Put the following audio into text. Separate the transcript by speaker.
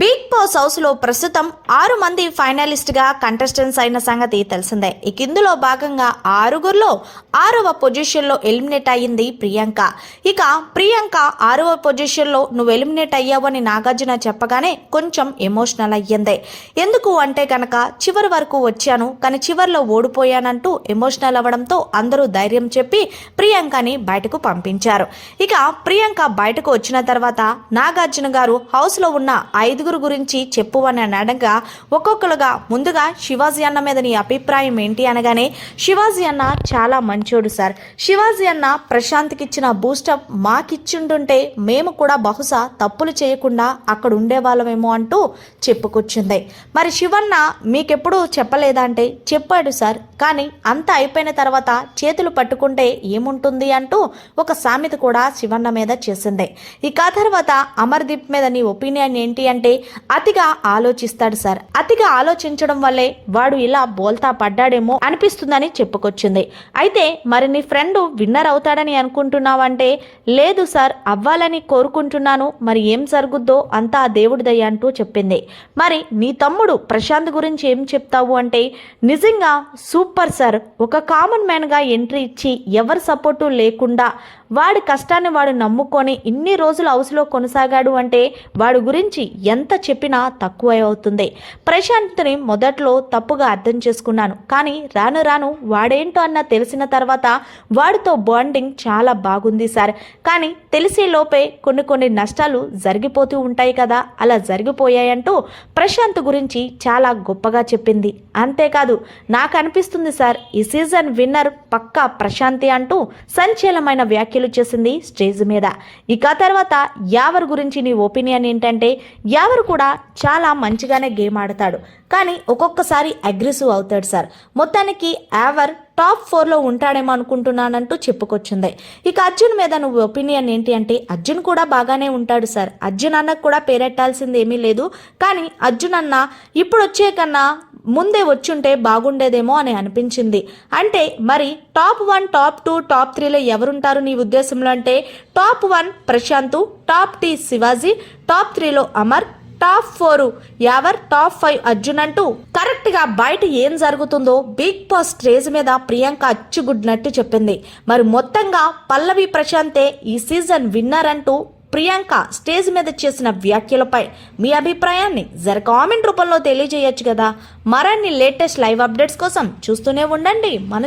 Speaker 1: Big boss హౌస్లో ప్రస్తుతం ఆరు మంది ఫైనలిస్ట్గా కంటెస్టెంట్స్ అయిన సంగతి తెలిసిందే. ఇక ఇందులో భాగంగా ఆరుగురిలో ఆరవ పొజిషన్లో ఎలిమినేట్ అయ్యింది ప్రియాంక. ఇక ప్రియాంక ఆరవ పొజిషన్లో నువ్వు ఎలిమినేట్ అయ్యావని నాగార్జున చెప్పగానే కొంచెం ఎమోషనల్ అయ్యింది. ఎందుకు అంటే కనుక చివరి వరకు వచ్చాను కానీ చివరిలో ఓడిపోయానంటూ ఎమోషనల్ అవ్వడంతో అందరూ ధైర్యం చెప్పి ప్రియాంకని బయటకు పంపించారు. ఇక ప్రియాంక బయటకు వచ్చిన తర్వాత నాగార్జున గారు హౌస్లో ఉన్న ఐదుగురు గురించి చెప్పు అని అనగా ఒక్కొక్కరుగా ముందుగా శివాజీ అన్న మీద నీ అభిప్రాయం ఏంటి అనగానే శివాజీ అన్న చాలా మంచోడు సార్. శివాజీ అన్న ప్రశాంత్కి ఇచ్చిన బూస్టప్ మాకిచ్చుంటుంటే మేము కూడా బహుశా తప్పులు చేయకుండా అక్కడ ఉండేవాళ్ళమేమో అంటూ చెప్పుకొచ్చింది. మరి శివన్న మీకెప్పుడు చెప్పలేదంటే చెప్పాడు సార్. కానీ అంత అయిపోయిన తర్వాత చేతులు పట్టుకుంటే ఏముంటుంది అంటూ ఒక సామెత కూడా శివన్న మీద చేసింది. ఇక ఆ తర్వాత అమర్దీప్ మీద నీ ఒపీనియన్ ఏంటి అంటే అతిగా ఆలోచిస్తాడు సార్. అతిగా ఆలోచించడం వల్లే వాడు ఇలా బోల్తా పడ్డాడేమో అనిపిస్తుందని చెప్పుకొచ్చింది. అయితే మరి నీ ఫ్రెండ్ విన్నర్ అవుతాడని అనుకుంటున్నావంటే లేదు సార్ అవ్వాలని కోరుకుంటున్నాను. మరి ఏం జరుగుద్దో అంతా ఆ అంటూ చెప్పింది. మరి నీ తమ్ముడు ప్రశాంత్ గురించి ఏం చెప్తావు అంటే నిజంగా సూపర్ సార్. ఒక కామన్ మ్యాన్గా ఎంట్రీ ఇచ్చి ఎవరి సపోర్టు లేకుండా వాడి కష్టాన్ని వాడు నమ్ముకొని ఇన్ని రోజులు హౌస్లో కొనసాగాడు అంటే వాడి గురించి ఎంత చెప్పినా తక్కువై అవుతుంది. ప్రశాంత్ని మొదట్లో తప్పుగా అర్థం చేసుకున్నాను. కానీ రాను రాను వాడేంటో అన్న తెలిసిన తర్వాత వాడితో బాండింగ్ చాలా బాగుంది సార్. కానీ తెలిసే లోపే కొన్ని కొన్ని నష్టాలు జరిగిపోతూ ఉంటాయి కదా అలా జరిగిపోయాయంటూ ప్రశాంత్ గురించి చాలా గొప్పగా చెప్పింది. అంతేకాదు నాకు అనిపిస్తుంది సార్ ఈ సీజన్ విన్నర్ పక్కా ప్రశాంతి అంటూ సంచలమైన వ్యాఖ్య వ్యాఖ్యలు చేసింది స్టేజ్ మీద. ఇక తర్వాత యావర్ గురించి నీ ఒపీనియన్ ఏంటంటే యావర్ కూడా చాలా మంచిగానే గేమ్ ఆడతాడు. కానీ ఒక్కొక్కసారి అగ్రెసివ్ అవుతాడు సార్. మొత్తానికి యావర్ టాప్ ఫోర్లో ఉంటాడేమో అనుకుంటున్నానంటూ చెప్పుకొచ్చింది. ఇక అర్జున్ మీద నువ్వు ఒపీనియన్ ఏంటి అంటే అర్జున్ కూడా బాగానే ఉంటాడు సార్. అర్జున్ అన్నకు కూడా పేరెట్టాల్సింది ఏమీ లేదు. కానీ అర్జున్ అన్న ఇప్పుడు వచ్చే కన్నా ముందే వచ్చుంటే బాగుండేదేమో అని అనిపించింది. అంటే మరి top one top two top త్రీలో ఎవరుంటారు నీ ఉద్దేశంలో? అంటే top one Prashanth top two Shivaji top త్రీలో అమర్ టాప్ ఫోర్. ఎవర్ టాప్ ఫైవ్ అర్జున్ అంటూ కరెక్ట్గా బయట ఏం జరుగుతుందో బిగ్ బాస్ స్టేజ్ మీద ప్రియాంక అచ్చుగుడ్నట్టు చెప్పింది. మరి మొత్తంగా పల్లవి ప్రశాంతే ఈ సీజన్ విన్నర్ అంటూ ప్రియాంక స్టేజ్ మీద చేసిన వ్యాఖ్యలపై మీ అభిప్రాయాన్ని జర కామెంట్ రూపంలో తెలియజేయొచ్చు కదా. మరిన్ని లేటెస్ట్ లైవ్ అప్డేట్స్ కోసం చూస్తూనే ఉండండి. మన